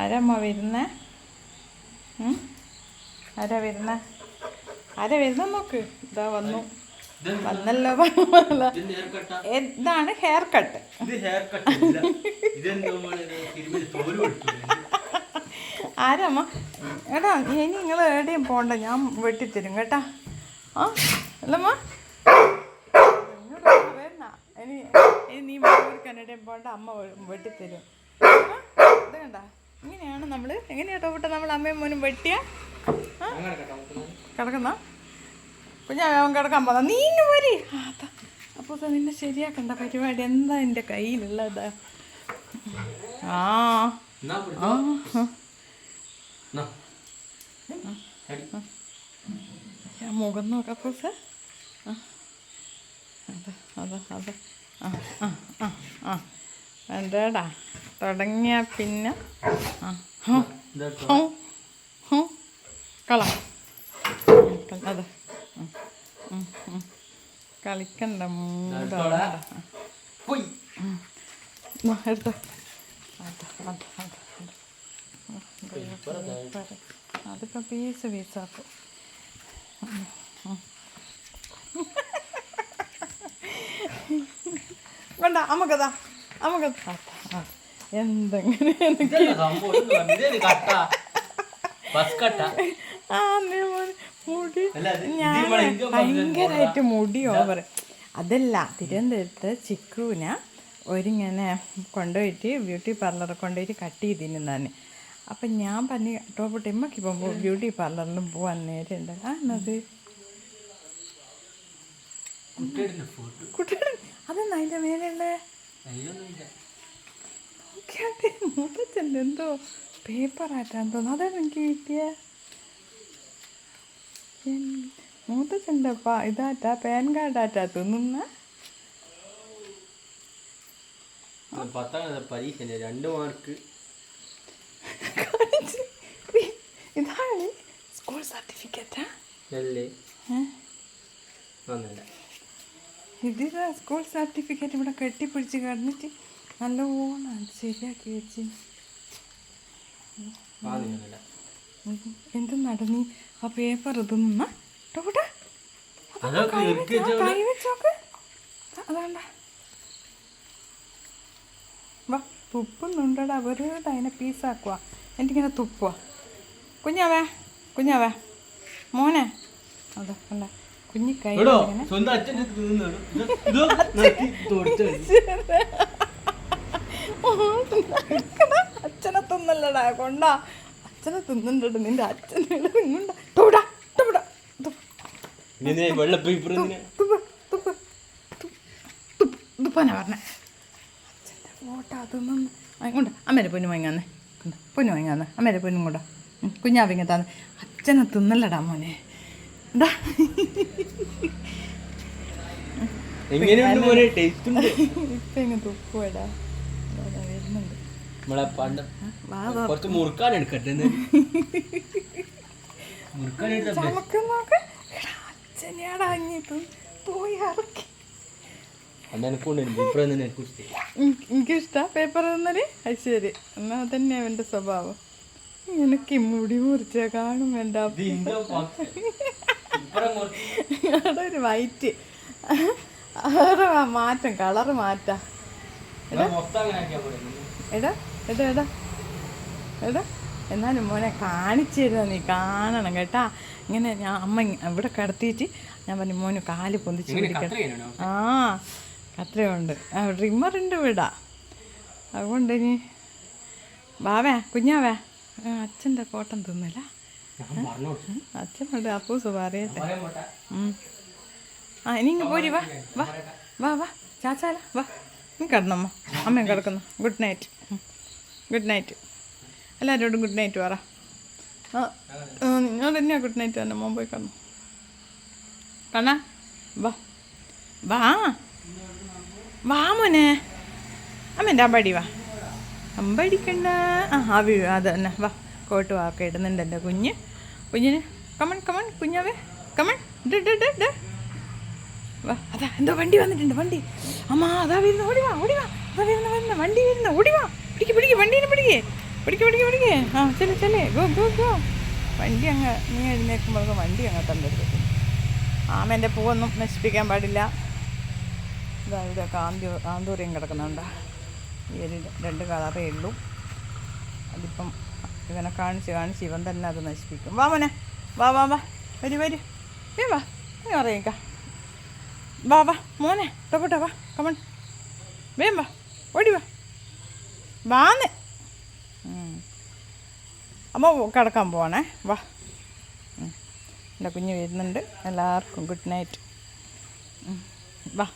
ആരമ്മ വരുന്ന? ആരാ വരുന്ന? ആരാ വരുന്ന നോക്ക്. ഇതാ വന്നു. വന്നല്ലോ. എന്താണ് ഹെയർ കട്ട് ആരമ്മ എടാ ഇനി നിങ്ങൾ എവിടെയും പോണ്ട. ഞാൻ വെട്ടിത്തരും കേട്ടാ. ആ അല്ലമ്മ. ഇനി നീ എവിടെയും പോണ്ട അമ്മ വെട്ടിത്തരും. ഇത് കണ്ട? ഇങ്ങനെയാണ് നമ്മൾ എങ്ങനെയാട്ടോ വിട്ട നമ്മൾ അമ്മയും മോനും വെട്ടിയ? കിടക്കുന്ന? കുഞ്ഞാ അവൻ കിടക്കാൻ പോന്ന? നീ പോരി. അപ്പോൾ ദാ നിന്നെ ശരിയാക്കണ്ട പരിപാടി. എന്താ എന്റെ കയ്യിലുള്ളത്? ആ. ആ. ആ. മുഖം നോക്കാം പൂസ അതെ അതെ അതെ. ആ ആ ആ ആ. എന്താടാ? തുടങ്ങിയ പിന്നെ കള. അതെ. കളിക്കണ്ട മൂട. പോയി. എടുത്തോ. അതെ അതെ അതെ അതെ അതിപ്പോൾ പീസ് പീസാക്കും വേണ്ട അമ്മക്കതാ അമ്മക്കതാ എന്തെങ്ങനെ കട്ടാ? ആ മുടി. ഞാൻ ഭയങ്കരമായിട്ട് മുടി ഓവർ അതല്ല തിരുവനന്തപുരത്ത് ചിക്കുവിനെ ഒരിങ്ങനെ കൊണ്ടുപോയിട്ട് ബ്യൂട്ടി പാർലറിൽ കൊണ്ടുപോയിട്ട് കട്ട് ചെയ്തിരുന്നു തന്നെ അപ്പം ഞാൻ പറഞ്ഞു ടോപ്പിട്ട് ഇമ്മക്ക് ഇപ്പം ബ്യൂട്ടി പാർലറിലും പോവാൻ നേരം ഉണ്ട് ആ എന്നത് കുട്ടിയുടെ. കുട്ടിയുടെ അതെന്നാ അതിന്റെ മേലെയുള്ള നോക്കിയാട്ടെ മൂത്തച്ഛന്റെ എന്തോ ആറ്റാൻ തോന്നുന്നു. അതാണ് എനിക്ക് കിട്ടിയ? മൂത്തച്ഛന്റെ പാ ഇതാറ്റാ പാൻ കാർഡാറ്റാ തിന്നുന്ന. പത്താം പരീക്ഷ രണ്ട് മാർക്ക്. ഇതാണ് സ്കൂൾ സർട്ടിഫിക്കറ്റാ? അല്ലേ ഒന്നല്ല ഇതിതാ സ്കൂൾ സർട്ടിഫിക്കറ്റ് ഇവിടെ കെട്ടിപ്പിടിച്ച് കിടന്നിട്ട് നല്ലോണം ശരിയാക്കി വെച്ച്. ആ നിന്നല്ല എന്തെന്നാടാ നീ ആ പേപ്പർ ഇത് നിന്ന? കൈ വെച്ചോക്ക് അതാണ്ട. വാ തുപ്പുന്നുണ്ടടാ. വെറുതെ അതിനെ പീസാക്കുക എന്നിട്ടിങ്ങനെ തുപ്പുക കുഞ്ഞാവേ കുഞ്ഞാവേ. മോനെ. അതെ അല്ല കുഞ്ഞി കൈ എടോ ഇങ്ങനെ സ്വന്തം അച്ഛന്റെ അടുത്ത് നിന്നാണ് ഇത് ഇത് നക്കി തൊടിച്ചു അച്ഛനെ തിന്നല്ലടാ. കൊണ്ടാ. അച്ഛനെ തിന്നുണ്ടോ നിന്റെ അച്ഛനെ ഇങ്ങോണ്ട തൊടാ തൊടാ. തുപ്പാനാ പറഞ്ഞേ. അച്ഛന്റെ ഫോട്ടോ അതൊന്നും കൊണ്ട് അമ്മേരെ പൊന്നു വാങ്ങാന്നേ കൊണ്ട് പൊന്നു വാങ്ങാന്ന് അമ്മേരെ പൊന്നും കൂടെ കുഞ്ഞാവിങ്ങ താന്ന്. അച്ഛനെ തിന്നല്ലടാ മോനെ. എന്താ എങ്ങനെയുണ്ട് മോനെ? ടേസ്റ്റ് ഉണ്ട്. ഇപ്പൊ ഇങ്ങ് തുപ്പുവേടാ. നമ്മളെ പണ്ട് കുറച്ച് മുറുക്കാൻ എടുക്കട്ടെ. മുറുക്കാൻ എനിക്കിഷ്ട. പേപ്പർ തന്നാൽ? അത് ശരി. എന്നാ തന്നെ അവന്റെ സ്വഭാവം. എനിക്ക് മുടി മുറിച്ച കാണും വേണ്ട അവിടെ ഒരു വൈറ്റ്. അവിടെ മാറ്റം കളറ് മാറ്റാ. എടാ എടാ എടാ. എടാ. എന്നാലും മോനെ കാണിച്ചു തരുക നീ? കാണണം കേട്ടാ. ഇങ്ങനെ ഞാൻ അമ്മ ഇവിടെ കിടത്തിയിട്ട് ഞാൻ പറഞ്ഞു മോന് കാൽ പൊന്തിച്ച് പിടിക്കണം. ആ കത്രയുണ്ട് ട്രിമ്മറുണ്ട് ഇവിടെ. അതുകൊണ്ട് ഇനി ബാവേ കുഞ്ഞാവേ. അച്ഛന്റെ കോട്ടം തിന്നില്ല. അച്ഛനുണ്ട് അപ്പൂസ് പറയട്ടെ ആ ഇനി ഇങ്ങ് പോരി വാ വാ. വാ വാ. ചാച്ചാല വാ. നീ കിടന്നമ്മ. അമ്മയും കിടക്കുന്നു. Good night. ഗുഡ് നൈറ്റ് എല്ലാവരോടും ഗുഡ് നൈറ്റ് പറ. നിങ്ങൾ തന്നെയാ ഗുഡ് നൈറ്റ് തന്നെ മോൻ പോയി കാണു കണ്ണാ വാ. വാ. വാ മോനെ. അമ്മേന്റെ അമ്പടി വാ. അമ്പടിക്കണ്ട ആ ആ വീഴ് അത് തന്നെ. വാ കോട്ട് വാക്ക ഇടുന്നുണ്ട് എന്റെ കുഞ്ഞ്. കുഞ്ഞിന് come on come. Come on day വാ അതാ എന്തോ വണ്ടി വന്നിട്ടുണ്ട് വണ്ടി. അമ്മ അതാ വരുന്നു ഓടി വാ ഓടി വാ. അതാ വരുന്ന വരുന്ന വണ്ടി വരുന്ന ഓടി വാ. പിടിക്ക് പിടിക്ക് പിടിക്കേ പിടിക്ക്. ആ ചെല്ലേ ചെല്ലേ. ഗോ ഗോ ഗോ വണ്ടി അങ്ങ് നീ എഴുന്നേൽക്കുമ്പോഴൊക്കെ വണ്ടി അങ്ങ് തന്നെ ആമേന്റെ പൂവൊന്നും നശിപ്പിക്കാൻ പാടില്ല. ഇതാ ഇവിടെ കാന്തി കാന്തൂരിയും കിടക്കുന്നുണ്ട്. ഒരു രണ്ട് കളറേ ഉള്ളൂ. അതിപ്പം ഇവനെ കാണിച്ച് കാണിച്ച് ഇവൻ തന്നെ അത് നശിപ്പിക്കും. വാ മോനെ. വാ വാ വാ. വരി വരി. ഏ വാ. നീ അറിയിക്ക വാ വാ. മോനെ തൊക്കട്ടെ വാ. കമൺ വേം വാ. ഓടി വാ. വാന്ന്. അമ്മ കിടക്കാൻ പോവാണേ. വാ. എന്റെ കുഞ്ഞ് വരുന്നുണ്ട്. എല്ലാവർക്കും ഗുഡ് നൈറ്റ് വാ.